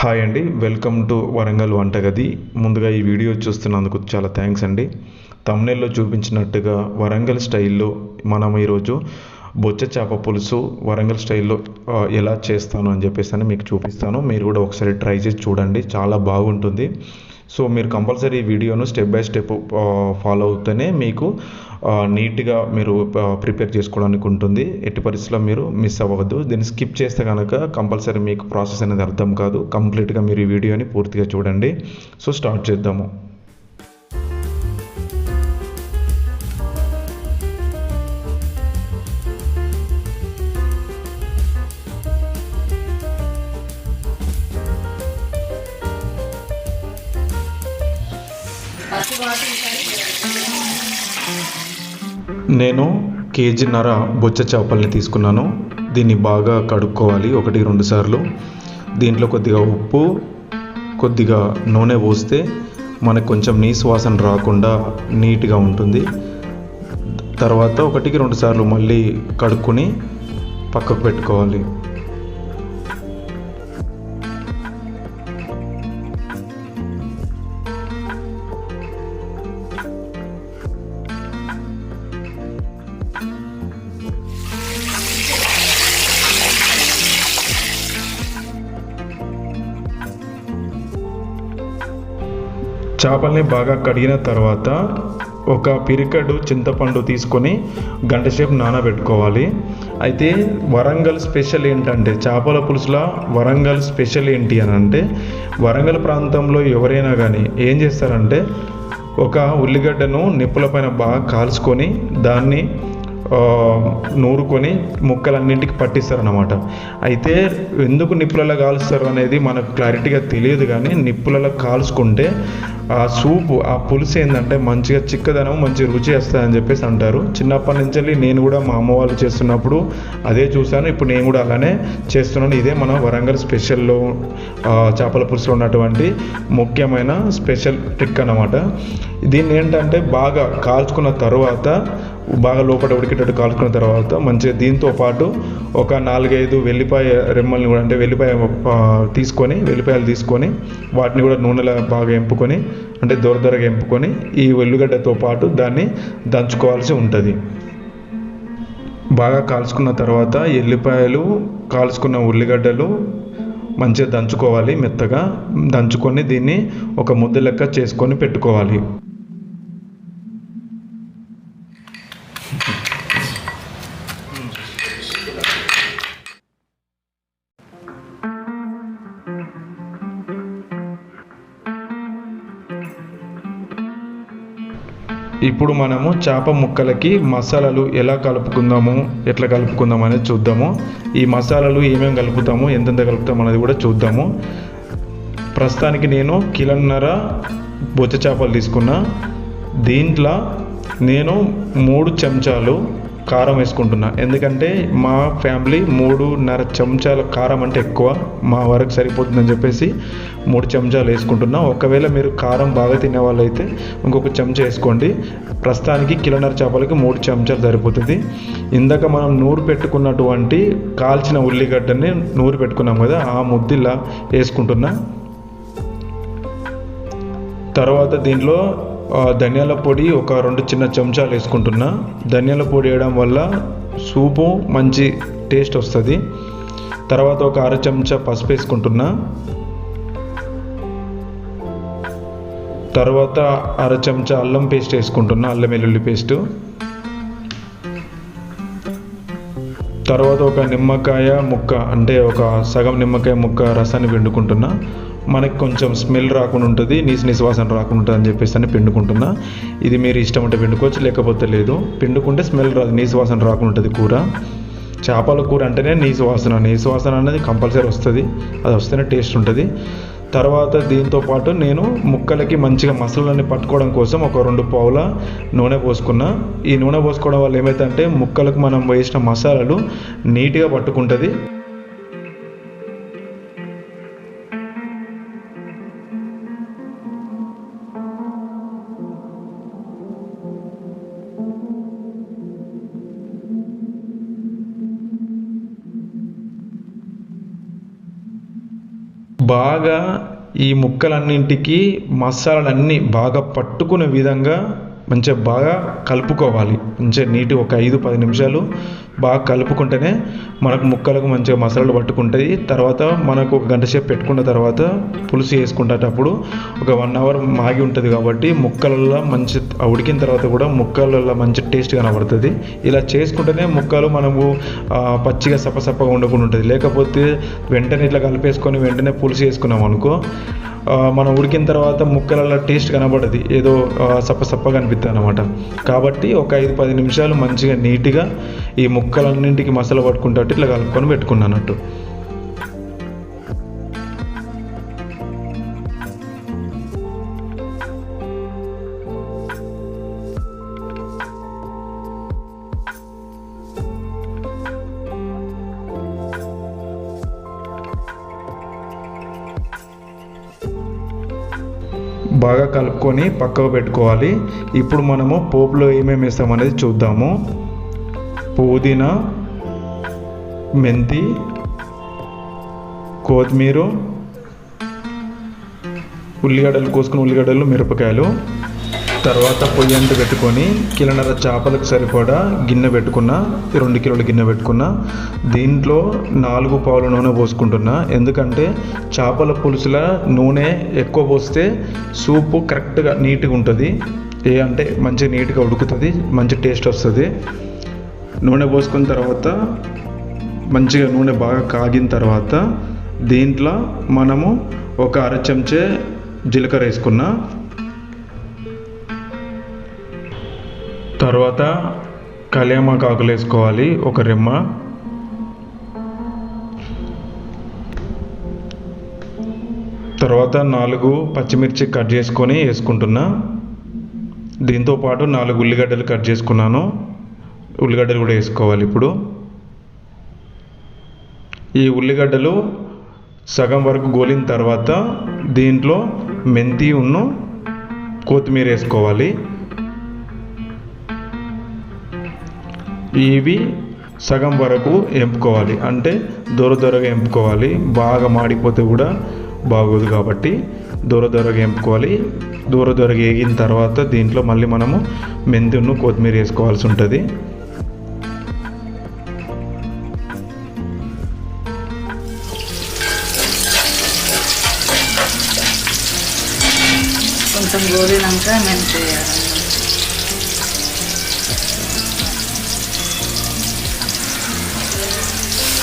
Hi అండి welcome to Warangal వంటగది. ముందుగా ఈ వీడియో చూస్తున్నందుకు చాలా థ్యాంక్స్ అండి. తమ్నేల్లో చూపించినట్టుగా వరంగల్ స్టైల్లో మనం ఈరోజు బొచ్చ చేప పులుసు వరంగల్ స్టైల్లో ఎలా చేస్తాను అని చెప్పేసి అని మీకు చూపిస్తాను. మీరు కూడా ఒకసారి ట్రై చేసి చూడండి. చాలా బాగుంటుంది. సో మీరు కంపల్సరీ ఈ వీడియోను స్టెప్ బై స్టెప్ ఫాలో అవుతూనే మీకు నీట్గా మీరు ప్రిపేర్ చేసుకోవడానికి ఉంటుంది. ఎట్టి పరిస్థితుల్లో మీరు మిస్ అవ్వద్దు దీన్ని స్కిప్ చేస్తే కనుక కంపల్సరీ మీకు ప్రాసెస్ అనేది అర్థం కాదు. కంప్లీట్గా మీరు ఈ వీడియోని పూర్తిగా చూడండి. సో స్టార్ట్ చేద్దాము. నేను కేజీన్నర బొచ్చ చేపల్ని తీసుకున్నాను. దీన్ని బాగా కడుక్కోవాలి ఒకటి రెండు సార్లు. దీంట్లో కొద్దిగా ఉప్పు కొద్దిగా నూనె పోస్తే మనకు కొంచెం నీసు వాసన రాకుండా నీట్గా ఉంటుంది. తర్వాత ఒకటికి రెండు సార్లు మళ్ళీ కడుక్కొని పక్కకు పెట్టుకోవాలి. చేపల్ని బాగా కడిగిన తర్వాత ఒక పిరికడు చింతపండు తీసుకొని గంట సేపు నానబెట్టుకోవాలి. అయితే వరంగల్ స్పెషల్ ఏంటంటే చేపల పులుసుల వరంగల్ స్పెషల్ ఏంటి అని అంటే వరంగల్ ప్రాంతంలో ఎవరైనా కానీ ఏం చేస్తారంటే ఒక ఉల్లిగడ్డను నిప్పుల పైన బాగా కాల్చుకొని దాన్ని నూరుకొని ముక్కలన్నింటికి పట్టిస్తారనమాట అయితే ఎందుకు నిప్పులలో కాలుస్తారు అనేది మనకు క్లారిటీగా తెలియదు కానీ నిప్పులలో కాల్చుకుంటే ఆ సూపు ఆ పులుసు ఏంటంటే మంచిగా చిక్కదనం మంచి రుచి వస్తుందని చెప్పేసి అంటారు. చిన్నప్పటి నుంచి నేను కూడా మా అమ్మ వాళ్ళు చేస్తున్నప్పుడు అదే చూశాను. ఇప్పుడు నేను కూడా అలానే చేస్తున్నాను. ఇదే మన వరంగల్ స్పెషల్లో చేపల పులుసులో ఉన్నటువంటి ముఖ్యమైన స్పెషల్ ట్రిక్ అన్నమాట. దీన్ని ఏంటంటే బాగా కాల్చుకున్న తర్వాత బాగా లోపల ఉడికేటట్టు కాల్చుకున్న తర్వాత మంచిగా దీంతో పాటు ఒక నాలుగైదు వెల్లిపాయ రెమ్మల్ని కూడా అంటే వెల్లిపాయ తీసుకొని వెల్లిపాయలు తీసుకొని వాటిని కూడా నూనెలో బాగా ఎంపుకొని అంటే దొర దొరగా ఎంపుకొని ఈ ఉల్లిగడ్డతో పాటు దాన్ని దంచుకోవాల్సి ఉంటుంది. బాగా కాల్చుకున్న తర్వాత ఎల్లిపాయలు కాల్చుకున్న ఉల్లిగడ్డలు మంచిగా దంచుకోవాలి మెత్తగా. దంచుకొని దీన్ని ఒక ముద్ద లెక్క చేసుకొని పెట్టుకోవాలి. ఇప్పుడు మనము చేప ముక్కలకి మసాలాలు ఎలా కలుపుకుందాము ఎట్లా కలుపుకుందాం అనేది చూద్దాము. ఈ మసాలాలు ఏమేమి కలుపుతాము ఎంతెంత కలుపుతాము అనేది కూడా చూద్దాము. ప్రస్తుతానికి నేను కిలోన్నర బొచ్చ చేపలు తీసుకున్నా. దీంట్లో నేను మూడు చెంచాలు కారం వేసుకుంటున్నా. ఎందుకంటే మా ఫ్యామిలీ మూడున్నర చెంచాల కారం అంటే ఎక్కువ. మా వరకు సరిపోతుందని చెప్పేసి మూడు చెంచాలు వేసుకుంటున్నా. ఒకవేళ మీరు కారం బాగా తినే వాళ్ళు అయితే ఇంకొక చెంచా వేసుకోండి. ప్రస్తుతానికి కిలోన్నర చేపలకి మూడు చెంచాలు సరిపోతుంది. ఇందాక మనం నూరు పెట్టుకున్నటువంటి కాల్చిన ఉల్లిగడ్డని నూరు పెట్టుకున్నాం కదా ఆ ముద్దిలా వేసుకుంటున్నా. తర్వాత దీంట్లో ధనియాల పొడి ఒక రెండు చిన్న చెంచాలు వేసుకుంటున్నా. ధనియాల పొడి వేయడం వల్ల సూపు మంచి టేస్ట్ వస్తుంది. తర్వాత ఒక అర చెంచా పసుపు వేసుకుంటున్నా. తర్వాత అర చెంచా అల్లం పేస్ట్ వేసుకుంటున్నా అల్లం వెల్లుల్లి పేస్ట్. తర్వాత ఒక నిమ్మకాయ ముక్క అంటే ఒక సగం నిమ్మకాయ ముక్క రసాన్ని పిండుకుంటున్నా. మనకి కొంచెం స్మెల్ రాకుండా ఉంటుంది నీసు నీసు వాసన రాకుండా ఉంటుంది అని చెప్పేసి అని పిండుకుంటున్నా. ఇది మీరు ఇష్టం ఉంటే పిండుకోవచ్చు లేకపోతే లేదు. పిండుకుంటే స్మెల్ రాదు నీసు వాసన రాకుండా ఉంటుంది కూర. చేపల కూర అంటేనే నీసు వాసన. నీసు వాసన అనేది కంపల్సరీ వస్తుంది అది వస్తేనే టేస్ట్ ఉంటుంది. తర్వాత దీంతో పాటు నేను ముక్కలకి మంచిగా మసాలాన్ని పట్టుకోవడం కోసం ఒక రెండు పావుల నూనె పోసుకున్నా. ఈ నూనె పోసుకోవడం వల్ల ఏమైతుందంటే ముక్కలకు మనం వేసిన మసాలాలు నీట్గా పట్టుకుంటుంది. బాగా ఈ ముక్కలన్నింటికి మసాలాలన్నీ బాగా పట్టుకునే విధంగా మంచిగా బాగా కలుపుకోవాలి. మంచిగా నీటి ఒక ఐదు పది నిమిషాలు బాగా కలుపుకుంటేనే మనకు ముక్కలకు మంచిగా మసాలాలు పట్టుకుంటాయి. తర్వాత మనకు ఒక గంట సేపు పెట్టుకున్న తర్వాత పులుసు వేసుకునేటప్పుడు ఒక వన్ అవర్ మాగి ఉంటుంది కాబట్టి ముక్కలలో మంచి ఉడికిన తర్వాత కూడా ముక్కలలో మంచి టేస్ట్ కనబడుతుంది. ఇలా చేసుకుంటేనే ముక్కలు మనము పచ్చిగా సపసప్పగా ఉండకుండా ఉంటుంది. లేకపోతే వెంటనే ఇట్లా కలిపేసుకొని వెంటనే పులుసు వేసుకున్నాం అనుకో మనం ఉడికిన తర్వాత ముక్కలలో టేస్ట్ కనబడదు. ఏదో సప్పసప్పగా అనిపిస్తుంది అనమాట కాబట్టి ఒక ఐదు పది నిమిషాలు మంచిగా నీట్గా ఈ ముక్కలన్నింటికి మసాలా పట్టుకుంటే ఇట్లా కలుపుకొని పెట్టుకున్నానట్టు బాగా కలుపుకొని పక్కకు పెట్టుకోవాలి. ఇప్పుడు మనము పోపులో ఏమేమి వేస్తామనేది చూద్దాము. పుదీనా మెంతి కొత్తిమీర ఉల్లిగడ్డలు కోసుకుని ఉల్లిగడ్డలు మిరపకాయలు. తర్వాత పొయ్యి అంటు పెట్టుకొని కిలోన్నర చేపలకు సరిపడా గిన్నె పెట్టుకున్న రెండు కిలోల గిన్నె పెట్టుకున్న దీంట్లో నాలుగు పావుల నూనె పోసుకుంటున్నా. ఎందుకంటే చేపల పులుసుల నూనె ఎక్కువ పోస్తే సూపు కరెక్ట్గా నీట్గా ఉంటుంది. ఏ అంటే మంచి నీట్గా ఉడుకుతుంది మంచి టేస్ట్ వస్తుంది. నూనె పోసుకున్న తర్వాత మంచిగా నూనె బాగా కాగిన తర్వాత దీంట్లో మనము ఒక అర చెంచే జీలకర్ర వేసుకున్నా. తర్వాత కళ్యామాకు ఆకులు వేసుకోవాలి ఒక రెమ్మ. తర్వాత నాలుగు పచ్చిమిర్చి కట్ చేసుకొని వేసుకుంటున్నా. దీంతో పాటు నాలుగు ఉల్లిగడ్డలు కట్ చేసుకున్నాను. ఉల్లిగడ్డలు కూడా వేసుకోవాలి ఇప్పుడు. ఈ ఉల్లిగడ్డలు సగం వరకు గోలిన తర్వాత దీంట్లో మెంతి ఉన్ను కొత్తిమీర వేసుకోవాలి. ఇవి సగం వరకు ఎంపుకోవాలి అంటే దొర దొరగా ఎంపుకోవాలి బాగా మాడిపోతే కూడా బాగోదు కాబట్టి దూర దొరగా ఎంపుకోవాలి దూర దొరగ వేగిన తర్వాత దీంట్లో మళ్ళీ మనము మెంతును కొత్తిమీర వేసుకోవాల్సి ఉంటుంది. కొంచెం గోలినాక మెంతు వేయాలి.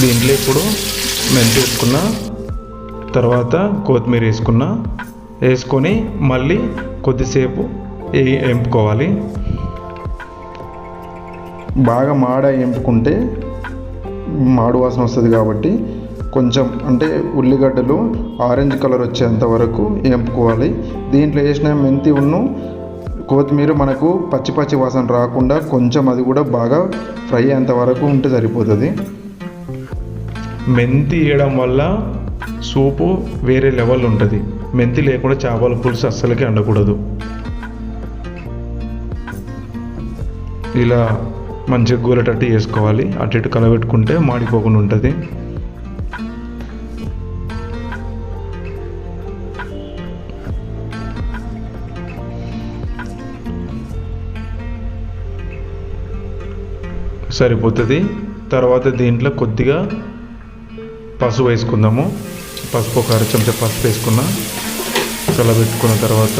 దీంట్లో ఇప్పుడు మెంతి వేసుకున్న తర్వాత కొత్తిమీర వేసుకున్న వేసుకొని మళ్ళీ కొద్దిసేపు ఎంపుకోవాలి. బాగా మాడ ఎంపుకుంటే మాడు వాసన వస్తుంది కాబట్టి కొంచెం అంటే ఉల్లిగడ్డలు ఆరెంజ్ కలర్ వచ్చేంత వరకు ఎంపుకోవాలి. దీంట్లో వేసిన మెంతి ఉన్ను కొత్తిమీర మనకు పచ్చి పచ్చి వాసన రాకుండా కొంచెం అది కూడా బాగా ఫ్రై అయ్యేంత వరకు ఉంటే సరిపోతుంది. మెంతి వేయడం వల్ల సూపు వేరే లెవెల్ ఉంటుంది. మెంతి లేకుండా చేపల పులుసు అస్సలకి అండకూడదు ఇలా మంచిగా గూరేటట్టు చేసుకోవాలి. అటు ఇటు కలబెట్టుకుంటే మాడిపోకుండా ఉంటుంది. సరిపోతుంది. తర్వాత దీంట్లో కొద్దిగా పసుపు వేసుకుందాము పసుపు ఒక అర చెంచా పసుపు వేసుకున్నా. చల్లబెట్టుకున్న తర్వాత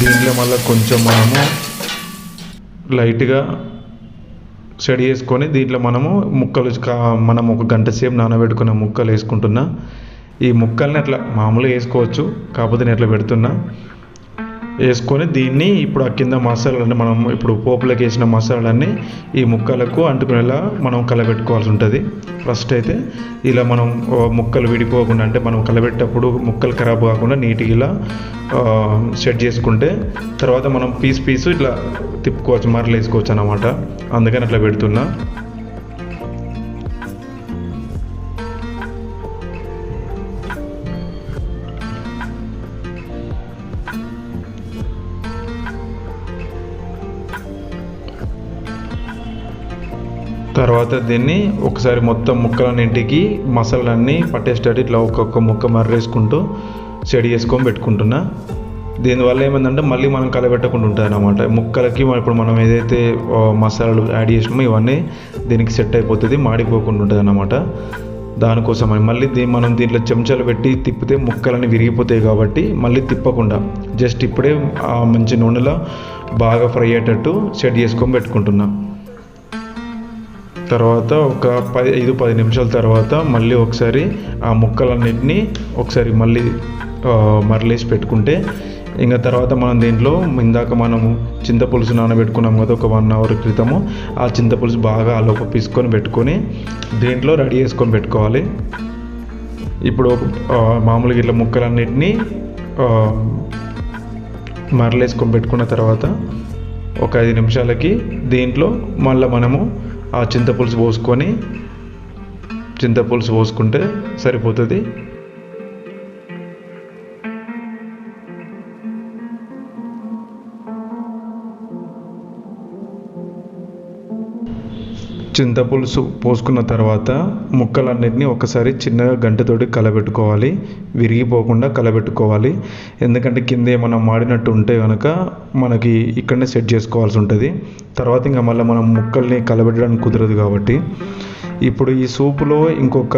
దీంట్లో మళ్ళీ కొంచెం మనము లైట్గా సెడి చేసుకొని దీంట్లో మనము ముక్కలు మనం ఒక గంట సేపు నానబెట్టుకున్న ముక్కలు వేసుకుంటున్నా. ఈ ముక్కల్ని అట్లా మామూలుగా వేసుకోవచ్చు. కాకపోతే నేను అట్లా పెడుతున్నా. వేసుకొని దీన్ని ఇప్పుడు ఆ కింద మసాలాలన్నీ మనం ఇప్పుడు పోపులోకి వేసిన మసాలాలన్నీ ఈ ముక్కలకు అంటుకునేలా మనం కలబెట్టుకోవాల్సి ఉంటుంది. ఫస్ట్ అయితే ఇలా మనం ముక్కలు విడిపోకుండా అంటే మనం కలబెట్టేటప్పుడు ముక్కలు ఖరాబ్ కాకుండా నీట్గా ఇలా సెట్ చేసుకుంటే తర్వాత మనం పీస్ పీసు ఇట్లా తిప్పుకోవచ్చు మరలు వేసుకోవచ్చు అనమాట అందుకని అట్లా పెడుతున్నా. తర్వాత దీన్ని ఒకసారి మొత్తం ముక్కలన్నింటికి మసాలన్నీ పట్టేసేటట్టు ఇట్లా ఒక్కొక్క ముక్క మర్రేసుకుంటూ సెడి చేసుకొని పెట్టుకుంటున్నా. దీనివల్ల ఏమైందంటే మళ్ళీ మనం కలబెట్టకుండా ఉంటుంది అనమాట ముక్కలకి ఇప్పుడు మనం ఏదైతే మసాలాలు యాడ్ చేసినామో ఇవన్నీ దీనికి సెట్ అయిపోతుంది మాడిపోకుండా ఉంటుంది అనమాట దానికోసం మళ్ళీ దీ మనం దీంట్లో చెంచాలు పెట్టి తిప్పితే ముక్కలన్నీ విరిగిపోతాయి కాబట్టి మళ్ళీ తిప్పకుండా జస్ట్ ఇప్పుడే ఆ మంచి నూనెలో బాగా ఫ్రై అయ్యేటట్టు సెట్ చేసుకొని పెట్టుకుంటున్నాం. తర్వాత ఒక పది ఐదు పది నిమిషాల తర్వాత మళ్ళీ ఒకసారి ఆ ముక్కలన్నింటినీ ఒకసారి మళ్ళీ మరలేసి పెట్టుకుంటే ఇంకా తర్వాత మనం దీంట్లో ఇందాక మనము చింతపులుసు నానబెట్టుకున్నాం కదా ఒక వన్ అవర్ క్రితము ఆ చింతపులుసు బాగా అలోప పీసుకొని పెట్టుకొని దీంట్లో రెడీ చేసుకొని పెట్టుకోవాలి. ఇప్పుడు మామూలుగా ఇట్లా ముక్కలన్నిటినీ మరలేసుకొని పెట్టుకున్న తర్వాత ఒక ఐదు నిమిషాలకి దీంట్లో మళ్ళీ మనము ఆ చింతపులుసు పోసుకొని చింతపులుసు పోసుకుంటే సరిపోతుంది. చింతపులుసు పోసుకున్న తర్వాత ముక్కలన్నిటిని ఒకసారి చిన్నగా గంటతోటి కలబెట్టుకోవాలి. విరిగిపోకుండా కలబెట్టుకోవాలి. ఎందుకంటే కింద ఏమైనా మాడినట్టు ఉంటే కనుక మనకి ఇక్కడనే సెట్ చేసుకోవాల్సి ఉంటుంది. తర్వాత ఇంకా మళ్ళీ మనం ముక్కల్ని కలబెట్టడానికి కుదరదు కాబట్టి ఇప్పుడు ఈ సూపులో ఇంకొక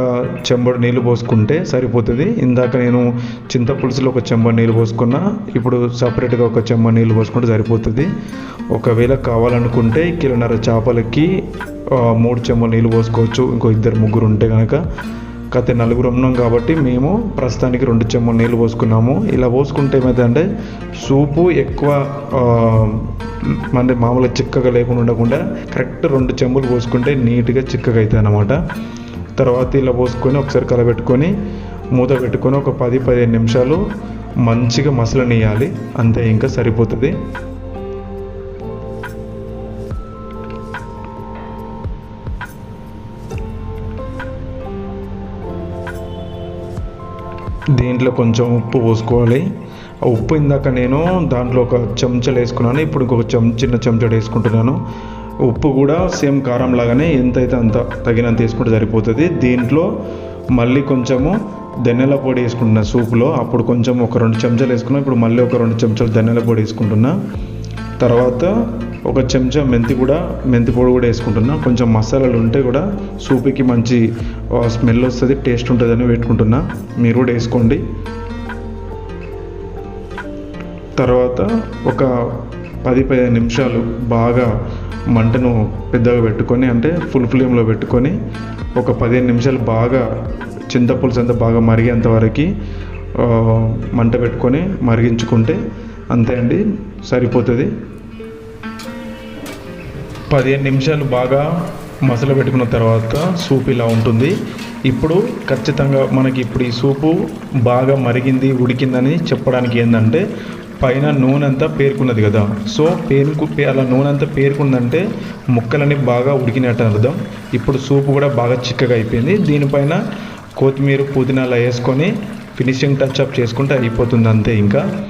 చెంబడు నీళ్ళు పోసుకుంటే సరిపోతుంది. ఇందాక నేను చింతపులుసులో ఒక చెంబడు నీళ్ళు పోసుకున్నా ఇప్పుడు సపరేట్గా ఒక చెంబడు నీళ్ళు పోసుకుంటే సరిపోతుంది. ఒకవేళ కావాలనుకుంటే కిలోన్నర చేపలకి మూడు చెంబలు నీళ్ళు పోసుకోవచ్చు. ఇంకో ఇద్దరు ముగ్గురు ఉంటే కనుక కథ నలుగురు ఉన్నాం కాబట్టి మేము ప్రస్తుతానికి రెండు చెంబలు నీళ్ళు పోసుకున్నాము. ఇలా పోసుకుంటే ఏమవుతుందంటే సూపు ఎక్కువ అంటే మామూలుగా చిక్కగా లేకుండా ఉండకుండా కరెక్ట్ రెండు చెంబులు పోసుకుంటే నీట్గా చిక్కగా అవుతాయి అన్నమాట. తర్వాత ఇలా పోసుకొని ఒకసారి కలబెట్టుకొని మూత పెట్టుకొని ఒక పది పదిహేను నిమిషాలు మంచిగా మసలనియాలి. అంతే ఇంకా సరిపోతుంది. దీంట్లో కొంచెం ఉప్పు పోసుకోవాలి. ఆ ఉప్పు ఇందాక నేను దాంట్లో ఒక చెంచాలు వేసుకున్నాను. ఇప్పుడు ఇంకొక చెం చిన్న చెంచాడు వేసుకుంటున్నాను. ఉప్పు కూడా సేమ్ కారం లాగానే ఎంత అయితే అంత తగినంత వేసుకుంటే సరిపోతుంది. దీంట్లో మళ్ళీ కొంచెము ధనియాల పొడి వేసుకుంటున్నా సూప్లో. అప్పుడు కొంచెం ఒక రెండు చెంచాలు వేసుకున్నా. ఇప్పుడు మళ్ళీ ఒక రెండు చెంచాలు ధనియాల పొడి వేసుకుంటున్నా. తర్వాత ఒక చెంచా మెంతి కూడా మెంతి పొడి కూడా వేసుకుంటున్నా. కొంచెం మసాలాలు ఉంటే కూడా సూపుకి మంచి స్మెల్ వస్తుంది టేస్ట్ ఉంటుందని పెట్టుకుంటున్నా. మీరు కూడా వేసుకోండి. తర్వాత ఒక పది పదిహేను నిమిషాలు బాగా మంటను పెద్దగా పెట్టుకొని అంటే ఫుల్ ఫ్లేమ్లో పెట్టుకొని ఒక పదిహేను నిమిషాలు బాగా చింతపులుసు అంతా బాగా మరిగేంత వరకు మంట పెట్టుకొని మరిగించుకుంటే అంతే అండి సరిపోతుంది. పదిహేను నిమిషాలు బాగా మసలు పెట్టుకున్న తర్వాత సూప్ ఇలా ఉంటుంది. ఇప్పుడు ఖచ్చితంగా మనకి ఇప్పుడు ఈ సూపు బాగా మరిగింది ఉడికిందని చెప్పడానికి ఏంటంటే పైన నూనె అంతా పేరుకున్నది కదా. సో పేరుకు పే- అలా నూనె అంతా పేరుకుందంటే ముక్కలన్నీ బాగా ఉడికినట్టు అర్థం. ఇప్పుడు సూపు కూడా బాగా చిక్కగా అయిపోయింది. దీనిపైన కొత్తిమీర పుదీనా అలా వేసుకొని ఫినిషింగ్ టచ్ అప్ చేసుకుంటే అయిపోతుంది అంతే ఇంకా.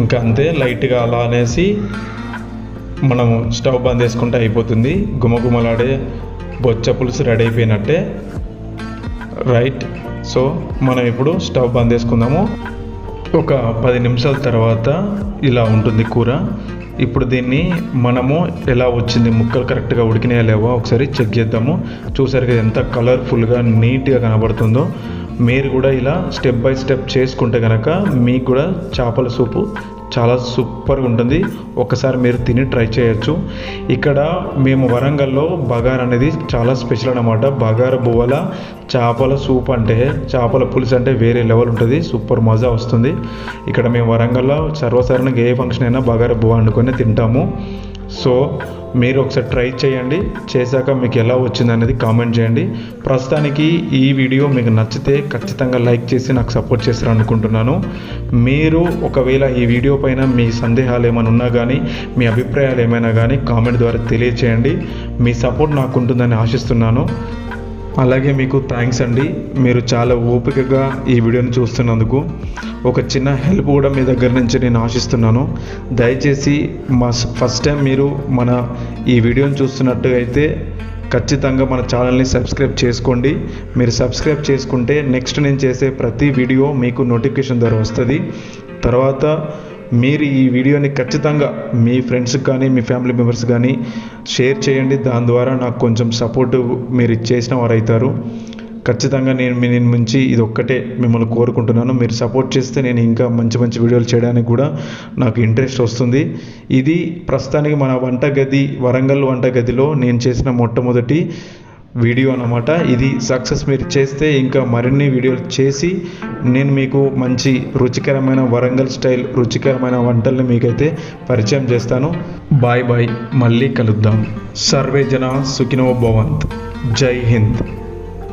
ఇంకా అంతే లైట్గా అలా అనేసి మనము స్టవ్ బంద్ చేసుకుంటే అయిపోతుంది. గుమగుమలాడే బొచ్చ పులుసు రెడీ అయిపోయినట్టే. రైట్. సో మనం ఇప్పుడు స్టవ్ బంద్ చేసుకుందాము. ఒక పది నిమిషాల తర్వాత ఇలా ఉంటుంది కూర. ఇప్పుడు దీన్ని మనము ఎలా వచ్చింది ముక్కలు కరెక్ట్గా ఉడికినాయా లేవో ఒకసారి చెక్ చేద్దాము. చూసారు కదా ఎంత కలర్ఫుల్గా నీట్గా కనబడుతుందో. మీరు కూడా ఇలా స్టెప్ బై స్టెప్ చేసుకుంటే కనుక మీకు కూడా చేపల సూపు చాలా సూపర్గా ఉంటుంది. ఒకసారి మీరు తిని ట్రై చేయొచ్చు. ఇక్కడ మేము వరంగల్లో బగార్ అనేది చాలా స్పెషల్ అనమాట బగార బువ్వల చేపల సూప్ అంటే చేపల పులుసు అంటే వేరే లెవెల్ ఉంటుంది. సూపర్ మజా వస్తుంది. ఇక్కడ మేము వరంగల్లో సర్వసాధారణంగా ఏ ఫంక్షన్ అయినా బగార బువ్వ వండుకొని తింటాము. సో మీరు ఒకసారి ట్రై చేయండి. చేశాక మీకు ఎలా వచ్చింది అనేది కామెంట్ చేయండి. ప్రస్తుతానికి ఈ వీడియో మీకు నచ్చితే ఖచ్చితంగా లైక్ చేసి నాకు సపోర్ట్ చేస్తారు అనుకుంటున్నాను. మీరు ఒకవేళ ఈ వీడియో పైన మీ సందేహాలు ఏమైనా ఉన్నా కానీ మీ అభిప్రాయాలు ఏమైనా కానీ కామెంట్ ద్వారా తెలియచేయండి. మీ సపోర్ట్ నాకు ఉంటుందని ఆశిస్తున్నాను. అలాగే మీకు థ్యాంక్స్ అండి. మీరు చాలా ఓపికగా ఈ వీడియోని చూస్తున్నందుకు. ఒక చిన్న హెల్ప్ కూడా మీ దగ్గర నుంచి నేను ఆశిస్తున్నాను. దయచేసి మా ఫస్ట్ టైం మీరు మన ఈ వీడియోని చూస్తున్నట్టు అయితే ఖచ్చితంగా మన ఛానల్ని సబ్స్క్రైబ్ చేసుకోండి. మీరు సబ్స్క్రైబ్ చేసుకుంటే నెక్స్ట్ నేను చేసే ప్రతి వీడియో మీకు నోటిఫికేషన్ ద్వారా వస్తుంది. తర్వాత మీరు ఈ వీడియోని ఖచ్చితంగా మీ ఫ్రెండ్స్కి కానీ మీ ఫ్యామిలీ మెంబర్స్ కానీ షేర్ చేయండి. దాని ద్వారా నాకు కొంచెం సపోర్ట్ మీరు చేసిన వారు అవుతారు ఖచ్చితంగా నేను మీ నేను నుంచి ఇది ఒక్కటే మిమ్మల్ని కోరుకుంటున్నాను. మీరు సపోర్ట్ చేస్తే నేను ఇంకా మంచి మంచి వీడియోలు చేయడానికి కూడా నాకు ఇంట్రెస్ట్ వస్తుంది. ఇది ప్రస్తుతానికి మన వంటగది వరంగల్ వంటగదిలో నేను చేసిన మొట్టమొదటి వీడియో అన్నమాట. ఇది సక్సెస్ మీరు చేస్తే ఇంకా మరిన్ని వీడియోలు చేసి నేను మీకు మంచి రుచికరమైన వరంగల్ స్టైల్ రుచికరమైన వంటల్ని మీకైతే పరిచయం చేస్తాను. Bye bye. మళ్ళీ కలుద్దాం. సర్వే జన సుఖినో భవంత్. జై హింద్.